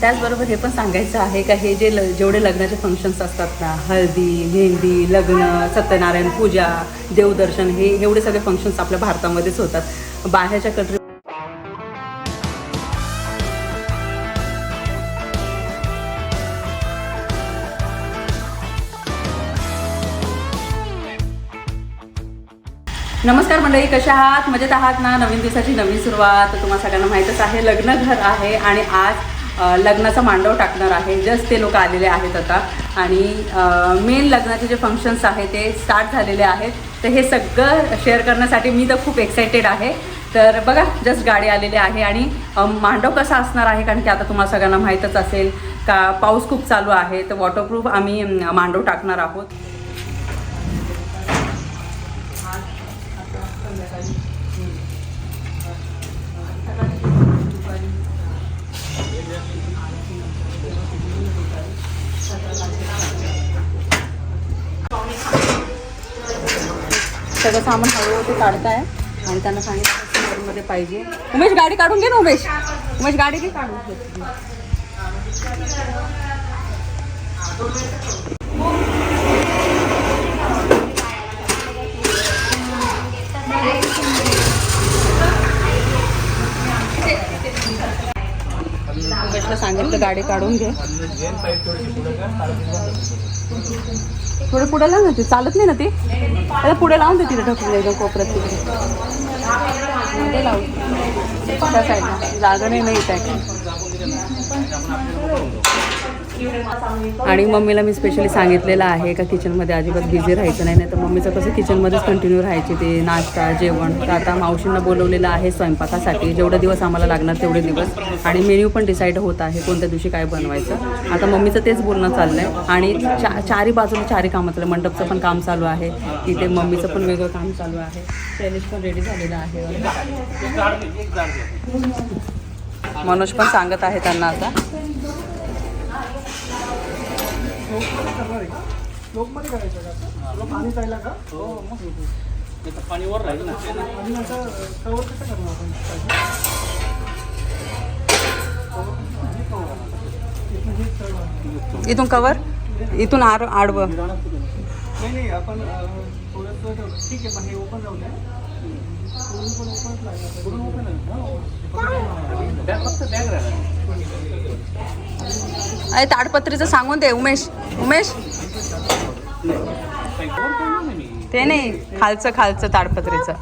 त्याचबरोबर हे पण सांगायचं आहे का हे जे ल जेवढे लग्नाचे फंक्शन्स असतात ना हळदी मेहंदी लग्न सत्यनारायण पूजा देवदर्शन हे एवढे सगळे फंक्शन्स आपल्या भारतामध्येच होतात. बाहेरच्या कंट्री नमस्कार मंडळी कशा आहात? मजेत आहात ना? नवीन दिवसाची नवीन सुरुवात. तुम्हाला सगळ्यांना माहीतच आहे लग्न घर आहे आणि आज लग्नाचा मांडव टाकणार आहे. जस्ट ते लोक आलेले आहेत आता. आणि मेन लग्नाचे जे फंक्शन्स आहे ते स्टार्ट झालेले आहेत. तर हे सगळं शेअर करण्यासाठी मी तर खूप एक्सायटेड आहे. तर बघा जस्ट गाडी आलेली आहे आणि मांडव कसा असणार आहे? कारण की आता तुम्हाला सगळ्यांना माहीतच असेल का पाऊस खूप चालू आहे. तर वॉटरप्रूफ आम्ही मांडव टाकणार आहोत. सगळं सामान हळूहळू काढताय. आणि त्यांना सांगितलं मध्ये पाहिजे. उमेश, गाडी काढून घे ना, उमेश. उमेश, गाडी घे, काढून. उमेशला सांगितलं, गाडी काढून घे. थोडं पुढे लाव ना ते चालत नाही ना ते? त्याला पुढे लावून दे तिथे ढकलून एकदम कोपऱ्यात तिथे. लावून त्या साईडला जागा नाही नाही इथे आणि मम्मीला मी स्पेशली सांगितलेलं आहे का किचनमध्ये अजिबात बिझी राहायचं नाही नाही तर मम्मीचं कसं किचनमध्येच कंटिन्यू राहायचे ते नाश्ता जेवण. तर आता मावशींना बोलवलेलं आहे स्वयंपाकासाठी. जेवढे दिवस आम्हाला लागणार तेवढे दिवस. आणि मेन्यू पण डिसाईड होत आहे कोणत्या दिवशी काय बनवायचं. आता मम्मीचं तेच बोलणं चाललं आहे आणि चा चारी बाजूला चारी कामं चालू आहे. मंडपचं पण काम चालू आहे. तिथे मम्मीचं पण वेगळं काम चालू आहे. शैलेश पण रेडी झालेलं आहे. मनोज पण सांगत आहे त्यांना आता. लोकमध्ये करायचं का तुला पाणी जायला का पाणी वर राहील ना आणि कवर कसं करणार आपण इथून हे कळलं. इथून कवर इथून आर आडवं. नाही नाही आपण अं, थोडंसं ठीक आहे पण हे ओपन राहू द्या. अरे ताडपत्रीचं सांगून दे उमेश. उमेश? ते नाही खालचं खालचं ताडपत्रीचं.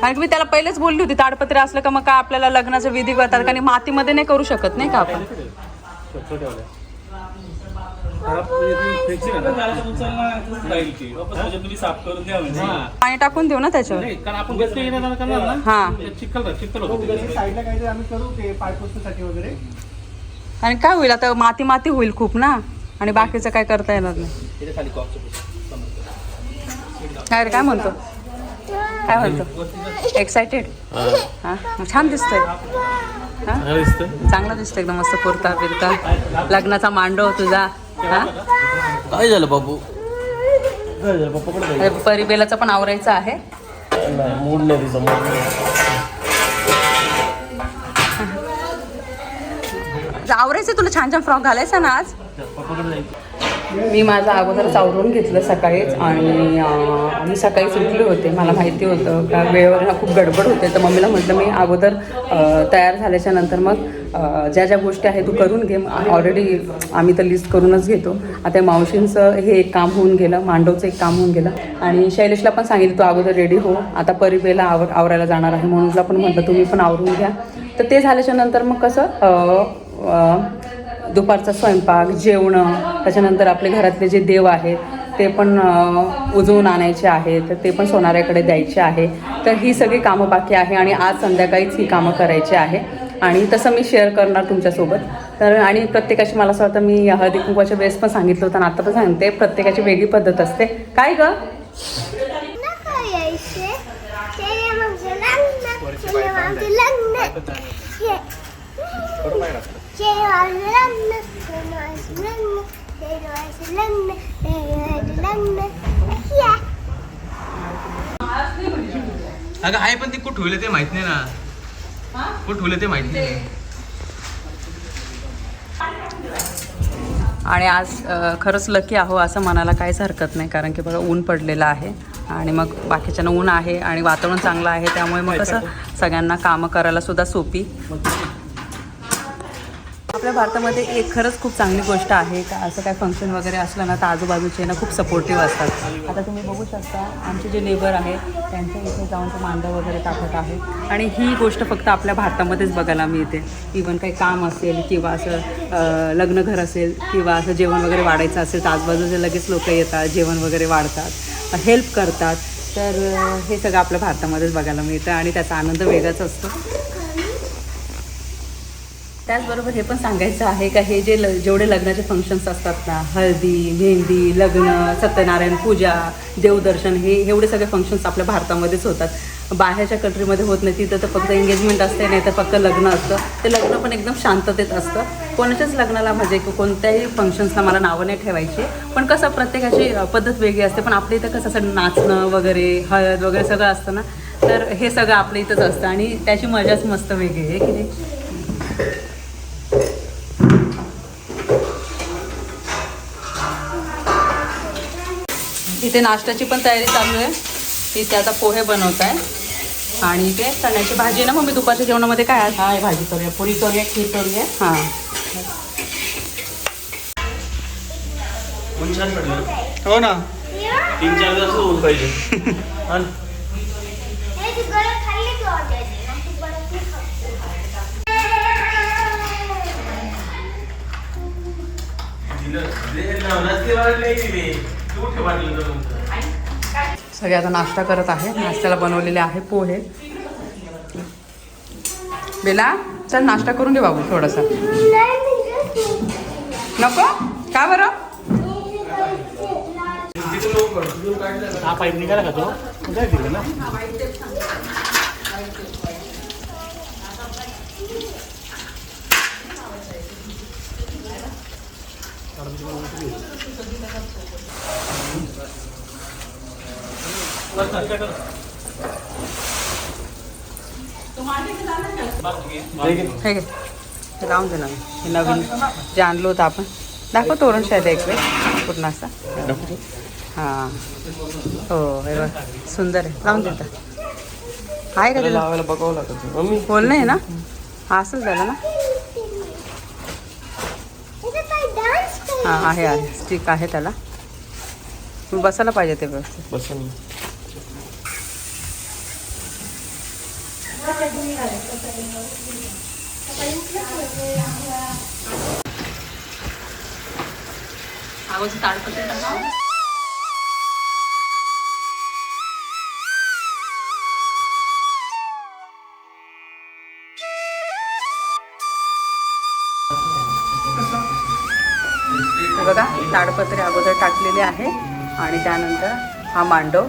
कारण की मी त्याला पहिलेच बोलली होती ताडपत्री असलं का मग काय आपल्याला लग्नाचं विधी करतात कारण मातीमध्ये नाही करू शकत नाही का आपण? साफ करून द्या म्हणजे. पाणी टाकून देऊ ना त्याच्यावर? नाही कारण आपण गच्ची येणार करणार ना. हा. चिखल राह- चिखल होतं. वगैरे साईडला काहीतरी आम्ही करू ते पायपोस्टसाठी वगैरे. आणि काय होईल आता? माती माती होईल खूप ना? आणि बाकीचं काय करता येणार नाही. काय रे काय म्हणतो? काय म्हणतो? एक्सायटेड हा. छान दिसतंय. हा? चांगला दिसतोय. एकदम मस्त कुर्ता बिरता लग्नाचा मांडव तुझा. काय झालं बाबू? काय झालं पप्पा कडे अरे, परिबेलाचं पण आवरायचं आहे. नाही मूड नाही तिचा मूड नाही. आवरायचं तुला छान छान फ्रॉक घालायचा ना आज? पप्पाकडे जायचं. मी माझं अगोदर सावरून घेतलं सकाळीच आणि मी सकाळीच उठले होते. मला माहिती होतं का वेळेवर ना खूप गडबड होते. तर मम्मीला म्हटलं मी अगोदर तयार झाल्याच्यानंतर मग ज्या ज्या गोष्टी आहेत तू करून घे. ऑलरेडी आम्ही तर लिस्ट करूनच घेतो. आता मावशींचं हे एक काम होऊन गेलं मांडवचं एक काम होऊन गेलं. आणि शैलेशला पण सांगितलं तू अगोदर रेडी हो. आता परिबेला आवर आवरायला जाणार आहे. म्हणून पण म्हटलं तुम्ही पण आवरून घ्या. तर ते झाल्याच्यानंतर मग कसं दुपारचा स्वयंपाक जेवणं त्याच्यानंतर आपले घरातले जे देव आहेत ते पण उजवून आणायचे आहेत तर ते पण सोनाऱ्याकडे द्यायचे आहे. तर ही सगळी कामं बाकी आहे आणि आज संध्याकाळीच ही कामं करायची आहे. आणि तसं मी शेअर करणार तुमच्यासोबत. तर आणि प्रत्येकाची मला असं वाटतं मी हळदी कुंकवाच्या वेळेस पण सांगितलं होतं आणि आता पण सांगते प्रत्येकाची वेगळी पद्धत असते. काय ग? अगं आहे पण ती कुठं ठेवलं ते माहीत नाही ना. कुठं ठेवलं ते माहीत नाही. आणि आज खरंच लकी आहो असं म्हणायला काहीच हरकत नाही कारण की बघा ऊन पडलेलं आहे आणि मग बाकीच्यांना ऊन आहे आणि वातावरण चांगलं आहे त्यामुळे मग कसं सगळ्यांना कामं करायला सुद्धा सोपी. आपल्या भारतामध्ये एक खरंच खूप चांगली गोष्ट आहे का? असं काय फंक्शन वगैरे असलं ना तर आजूबाजूचे ना खूप सपोर्टिव्ह असतात. आता तुम्ही बघू शकता आमचे जे लेबर आहेत त्यांच्या इथे जाऊन ते मांडव वगैरे टाकत आहे आणि ही गोष्ट फक्त आपल्या भारतामध्येच बघायला मिळते. इवन काही काम असेल किंवा असं लग्न लग्नघर असेल किंवा असं जेवण वगैरे वाढायचं असेल तर आजूबाजूचे लगेच लोक येतात जेवण वगैरे वाढतात हेल्प करतात. तर हे सगळं आपल्या भारतामध्येच बघायला मिळतं आणि त्याचा आनंद वेगळाच असतो. त्याचबरोबर हे पण सांगायचं आहे का हे जे ल जेवढे लग्नाचे फंक्शन्स असतात ना हळदी मेहंदी लग्न सत्यनारायण पूजा देवदर्शन हे एवढे सगळे फंक्शन्स आपल्या भारतामध्येच होतात. बाहेरच्या कंट्रीमध्ये होत नाही तिथं तर फक्त एंगेजमेंट असते नाही तर फक्त लग्न असतं. ते लग्न पण एकदम शांततेत असतं. कोणाच्याच लग्नाला म्हणजे कोणत्याही फंक्शन्सला मला नावं नाही ठेवायची. पण कसं प्रत्येकाची पद्धत वेगळी असते. पण आपल्या इथं कसं असं नाचणं वगैरे हळद वगैरे सगळं असतं ना तर हे सगळं आपल्या इथंच असतं. आणि त्याची मजाच मस्त वेगळी आहे की नाही? इथे नाश्त्याची पण तयारी चालू आहे. इथे आता पोहे बनवत आहे. आणि इथे चण्याची भाजी ना मग मी दुपारच्या जेवणामध्ये काय आहे काय भाजी करूया पुरी करूया खीर करूया हां. हो ना. तीन चार दिवस ऊन पाहिजे. सगळे आता नाश्ता करत आहे नाश्त्याला बनवलेले आहे पोहे. बेला चल नाश्ता करून घे बाबू थोडासा. नको? का बरं? हा पाईप निघाला का तो? ना. हे घे हे लावून दे ना हे नवीन जे आणलं होतं आपण. दाखव तोरण शायद एक वेळ. पूर्ण असा. हां. हो हे बघ. सुंदर आहे. लावून देता. आहे का त्याला लावायला बघावं लागत. मम्मी. बोल नाही ना? हा असंच झालं ना इथे काय डान्स कर हां आहे आहे. स्टिक आहे त्याला. बसायला पाहिजे ते व्यवस्थित. बस आवाज ताडपत्री बघा ताडपत्रे अगोदर टाकलेले आहे. आणि त्यानंतर हा मांडव.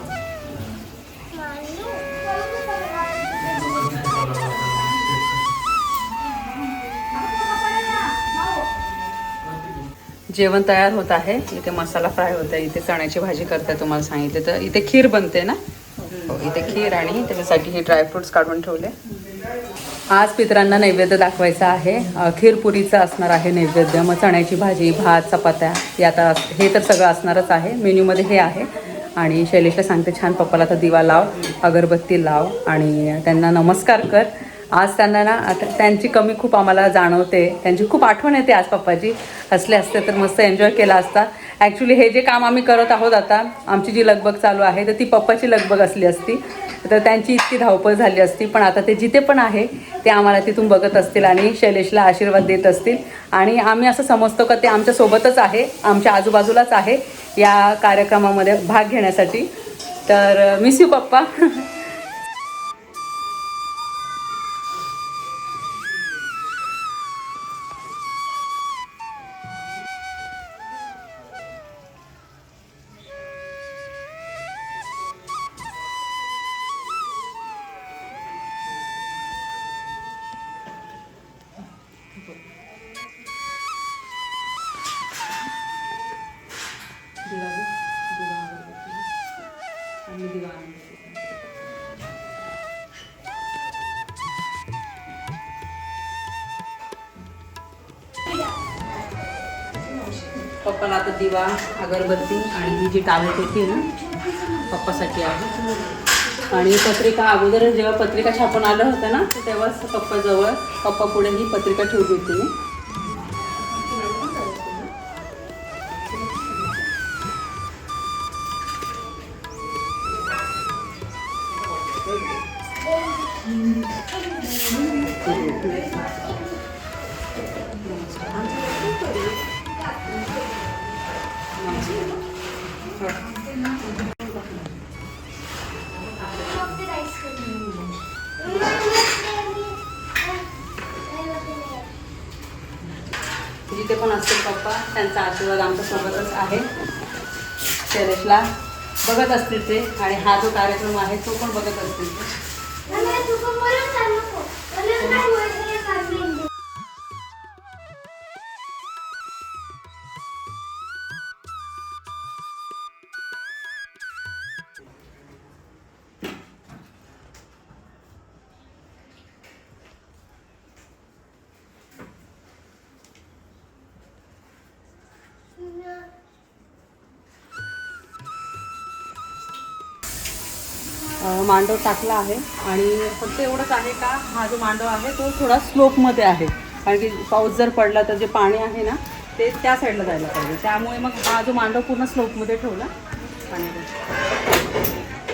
जेवण तयार होत आहे. इथे मसाला फ्राय होत आहे इथे चण्याची भाजी करताय तुम्हाला सांगितले. तर इथे खीर बनते ना? हो इथे खीर आणि त्याच्यासाठी हे ड्रायफ्रुट्स काढून ठेवले. आज पितरांना नैवेद्य दाखवायचा आहे. खीरपुरीचं असणार आहे नैवेद्य. मग चण्याची भाजी भात चपात्या हे आता हे तर सगळं असणारच आहे. मेन्यूमध्ये हे आहे. आणि शैलेशला सांगते छान पप्पाला तर दिवा लाव अगरबत्ती लाव आणि त्यांना नमस्कार कर. आज त्यांना ना आता त्यांची कमी खूप आम्हाला जाणवते. त्यांची खूप आठवण येते आज पप्पाची. असले असते तर मस्त एन्जॉय केला असता. ॲक्च्युली हे जे काम आम्ही करत आहोत आता आमची जी लगबग चालू आहे तर ती पप्पाची लगबग असली असती. तर त्यांची इतकी धावपळ झाली असती. पण आता ते जिथे पण आहे ते आम्हाला तिथून बघत असतील आणि शैलेशला आशीर्वाद देत असतील. आणि आम्ही असं समजतो का ते आमच्यासोबतच आहे आमच्या आजूबाजूलाच आहे या कार्यक्रमामध्ये भाग घेण्यासाठी. तर uh, मिस यू पप्पा. पप्पाला आता दिवा अगरबत्ती आणि ही जी टावेल होती ना पप्पासाठी आहे. आणि पत्रिका अगोदर जेव्हा पत्रिका छापून आलं होतं ना तर तेव्हाच पप्पाजवळ पप्पा पुढे ही पत्रिका ठेवली होती मी. त्यांचा आशीर्वाद आमच्या सोबतच आहे. शैलेशला बघत असतील ते आणि हा जो कार्यक्रम आहे तो पण बघत असतील ते. मांडव टाकला आहे. आणि फक्त एवढंच आहे का हा जो मांडव आहे तो थोडा स्लोपमध्ये आहे. कारण की पाऊस जर पडला तर जे पाणी आहे ना ते त्या साईडला जायला पाहिजे. त्यामुळे मग हा जो मांडव पूर्ण स्लोपमध्ये ठेवला. आणि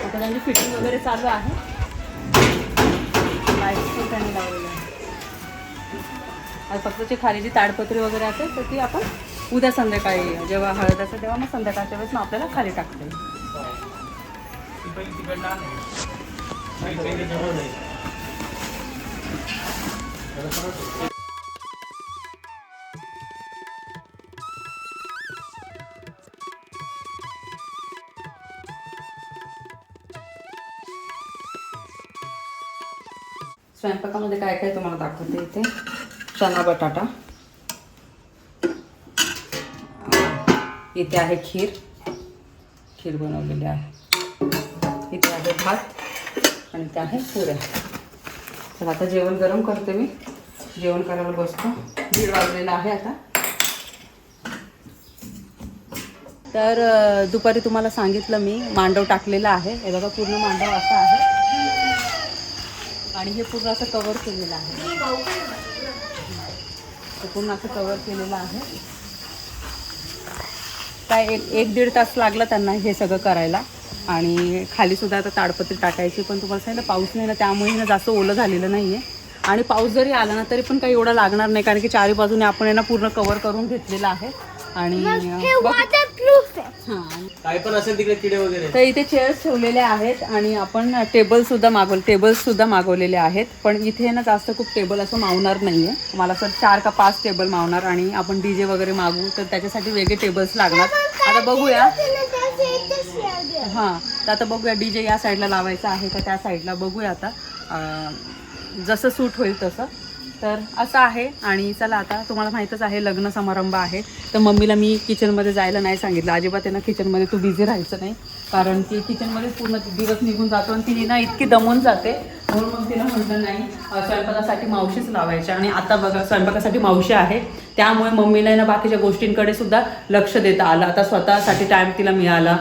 आता त्यांची फिटिंग वगैरे चालू आहे. लाईट्स पण त्यांनी लावलेलं आहे. आणि फक्त जे खाली जी ताडपत्री वगैरे असेल तर ती आपण उद्या संध्याकाळी जेव्हा हळद असेल तेव्हा मग संध्याकाळच्या वेळेस मग आपल्याला खाली टाकता येईल. तिकडनं तिकडला स्वयंपाकामध्ये काय काय तुम्हाला दाखवते इथे? चना बटाटा. इथे आहे खीर. खीर बनवलेली आहे. भात आणि इथे आहे पुऱ्या. तर आता जेवण गरम करते मी. जेवण करायला बसतो. दीड वाजलेला आहे आता. तर दुपारी तुम्हाला सांगितलं मी मांडव टाकलेला आहे. हे बघा पूर्ण मांडव असा आहे. आणि हे पूर्ण असं कवर केलेलं आहे. पूर्ण असं कवर केलेलं आहे. काय एक एक दीड तास लागला त्यांना हे सगळं करायला. आणि खाली सुद्धा आता ताडपत्री टाकायची पण तुम्हाला सांगितलं पाऊस नाही ना त्यामुळे ना जास्त ओलं झालेलं नाही आहे आणि पाऊस जरी आला ना तरी पण काही एवढा लागणार नाही कारण की चारी बाजूने आपण यांना पूर्ण कवर करून घेतलेलं आहे. आणि हे हां. काय पण असेल तिकडे किडे वगैरे. तर इथे चेअर्स ठेवलेले आहेत आणि आपण टेबल सुद्धा मागवले टेबल्स सुद्धा मागवलेले आहेत. पण इथे ना जास्त खूप टेबल असं मावणार नाहीये. मला असं चार का पाच टेबल मावणार आणि आपण डीजे वगैरे मागवू तर त्याच्यासाठी वेगळे टेबल्स लागणार. आता बघूया. हां. तर आता बघूया डीजे या साईडला लावायचा आहे का त्या साईडला बघूया आता. जसं सूट होईल तसं. तर असं आहे. आणि चला आता तुम्हाला माहीतच आहे लग्न समारंभ आहे. तर मम्मीला मी किचनमध्ये जायला नाही सांगितलं. अजिबात त्यांना किचनमध्ये तू बिझी राहायचं नाही. कारण की किचनमध्ये पूर्ण दिवस निघून जातो आणि तिने ना इतकी दमून जाते. म्हणून मग तिला म्हटलं नाही स्वयंपाकासाठी मावशीच लावायच्या. आणि आता बघा स्वयंपाकासाठी मावशी आहे. त्यामुळे मम्मीला ना बाकीच्या गोष्टींकडे सुद्धा लक्ष देता आलं. आता स्वतःसाठी टाईम तिला मिळाला.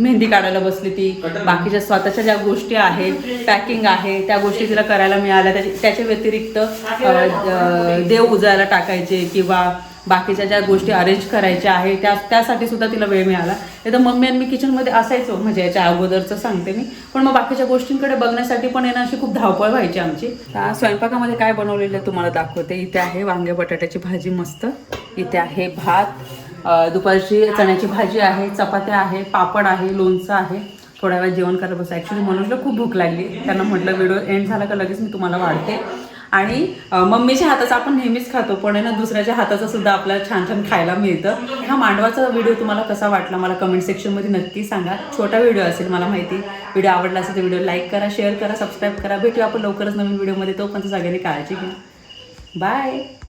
मेहंदी काढायला बसली ती. बाकीच्या स्वतःच्या ज्या गोष्टी आहेत पॅकिंग आहे. त्या गोष्टी तिला करायला मिळाल्या. त्याच्या त्याच्या व्यतिरिक्त देव उजायला टाकायचे किंवा बाकीच्या ज्या गोष्टी अरेंज करायच्या आहे त्या त्यासाठी सुद्धा तिला वेळ मिळाला. तर मम्मी आणि मी किचनमध्ये असायचो म्हणजे याच्या अगोदरचं सांगते मी. पण मग बाकीच्या गोष्टींकडे बघण्यासाठी पण येणं अशी खूप धावपळ व्हायची आमची. स्वयंपाकामध्ये काय बनवलेलं आहे तुम्हाला दाखवते. इथे आहे वांगे बटाट्याची भाजी मस्त. इथे आहे भात. दुपारची चण्याची भाजी आहे चपात्या आहे पापड आहे लोणचं आहे. थोड्या वेळ जेवण करायला बस. ॲक्च्युली मनोजला खूप भूक लागली. त्यांना म्हटलं व्हिडिओ एंड झाला का लगेच मी तुम्हाला वाढते. आणि मम्मीच्या हाताचं आपण नेहमीच खातो. पण आहे ना दुसऱ्याच्या हाताचं सुद्धा आपल्याला छान छान खायला मिळतं. हा मांडवाचा व्हिडिओ तुम्हाला कसा वाटला मला कमेंट सेक्शनमध्ये नक्की सांगा. छोटा व्हिडिओ असेल मला माहिती. व्हिडिओ आवडला असेल तर व्हिडिओ लाईक करा शेअर करा सबस्क्राईब करा. भेटूया आपण लवकरच नवीन व्हिडिओमध्ये. तो पण सगळ्यांनी काळजी घ्या. बाय